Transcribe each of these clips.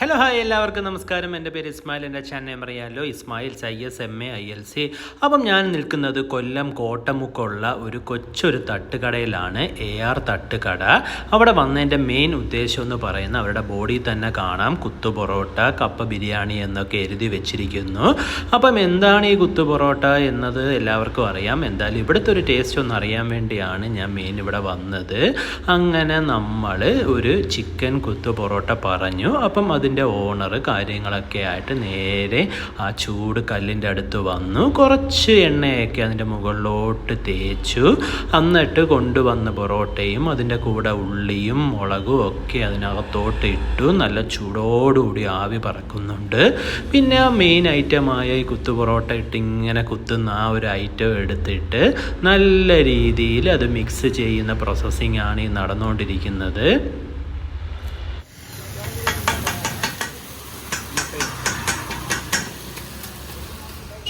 Hello hi എല്ലാവർക്കും നമസ്കാരം. എന്റെ പേര് ഇസ്മായിൽ എന്റെ ചാനൽ അറിയാമല്ലോ Ismail സയ്യസ് M A I L C. അപ്പം ഞാൻ നിൽക്കുന്നത് കൊല്ലം കോട്ടമുക്കുള്ള ഒരു കൊച്ചൊരു തട്ടുകടയിലാണ് എ ആർ തട്ടുകട. അവിടെ വന്നതിന്റെ മെയിൻ ഉദ്ദേശം എന്ന് പറയുന്നത് അവരുടെ ബോഡി തന്നെ കാണാം. കുത്തു പൊറോട്ട കപ്പ ബിരിയാണി എന്നൊക്കെ എഴുതി വെച്ചിരിക്കുന്നു. അപ്പം എന്താണ് ഈ കുത്തു പൊറോട്ട എന്നത് എല്ലാവർക്കും അറിയാം. എന്തായാലും ഇവിടുത്തെ ഒരു ടേസ്റ്റ് ഒന്ന് അറിയാൻ വേണ്ടിയാണ് ഞാൻ മെയിൻ ഇവിടെ വന്നത്. അങ്ങനെ നമ്മൾ ഒരു ചിക്കൻ കുത്തു പൊറോട്ട പറഞ്ഞു. അപ്പം അതിന്റെ ഓണർ കാര്യങ്ങളൊക്കെ ആയിട്ട് നേരെ ആ ചൂട് കല്ലിന്റെ അടുത്ത് വന്നു. കുറച്ച് എണ്ണയൊക്കെ അതിന്റെ മുകളിലോട്ട് തേച്ചു. എന്നിട്ട് കൊണ്ടുവന്ന പൊറോട്ടയും അതിന്റെ കൂടെ ഉള്ളിയും മുളകും ഒക്കെ അതിനകത്തോട്ട് ഇട്ടു. നല്ല ചൂടോടുകൂടി ആവി പറക്കുന്നുണ്ട്. പിന്നെ ആ മെയിൻ ഐറ്റമായ ഈ കുത്തു പൊറോട്ട ഇട്ട് ഇങ്ങനെ കുത്തുന്ന ആ ഒരു ഐറ്റം എടുത്തിട്ട് നല്ല രീതിയിൽ അത് മിക്സ് ചെയ്യുന്ന പ്രോസസ്സിംഗ് ആണ് ഈ നടന്നുകൊണ്ടിരിക്കുന്നത്.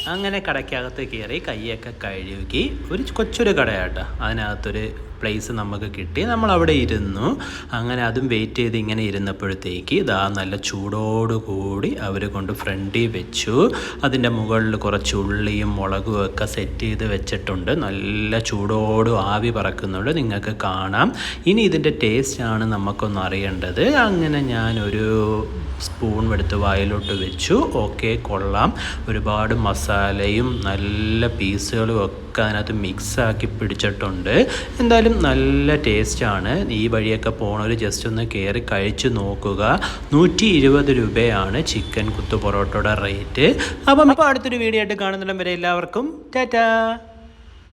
അങ്ങനെ കടയ്ക്കകത്ത് കയറി കൈയൊക്കെ കഴുകി ഒരു കൊച്ചൊരു കടയാട്ടോ. അതിനകത്തൊരു പ്ലേസ് നമുക്ക് കിട്ടി. നമ്മൾ അവിടെ ഇരുന്നു. അങ്ങനെ അതും വെയിറ്റ് ചെയ്ത് ഇങ്ങനെ ഇരുന്നപ്പോഴത്തേക്ക് ഇതാ നല്ല ചൂടോടുകൂടി അവർ കൊണ്ട് ഫ്രണ്ടിൽ വെച്ചു. അതിന്റെ മുകളിൽ കുറച്ച് ഉള്ളിയും മുളകും ഒക്കെ സെറ്റ് ചെയ്ത് വെച്ചിട്ടുണ്ട്. നല്ല ചൂടോട് ആവി പറക്കുന്നുണ്ട്. നിങ്ങൾക്ക് കാണാം. ഇനി ഇതിന്റെ ആണ് നമുക്കൊന്ന് അറിയേണ്ടത്. അങ്ങനെ ഞാനൊരു സ്പൂൺ എടുത്ത് വായിലോട്ട് വെച്ചു. ഓക്കെ കൊള്ളാം. ഒരുപാട് മസാലയും നല്ല പീസുകളും ഒക്കെ അതിനകത്ത് മിക്സാക്കി പിടിച്ചിട്ടുണ്ട്. എന്തായാലും നല്ല ടേസ്റ്റാണ് ഈ വഴിയൊക്കെ പോണവർ ജസ്റ്റ് ഒന്ന് കയറി കഴിച്ച് നോക്കുക. നൂറ്റി ഇരുപത് രൂപയാണ് ചിക്കൻ കുത്തു പൊറോട്ടയുടെ റേറ്റ് അപ്പം അപ്പോൾ അടുത്തൊരു വീഡിയോ ആയിട്ട് കാണുന്നിടം വരെ എല്ലാവർക്കും ടാറ്റാ.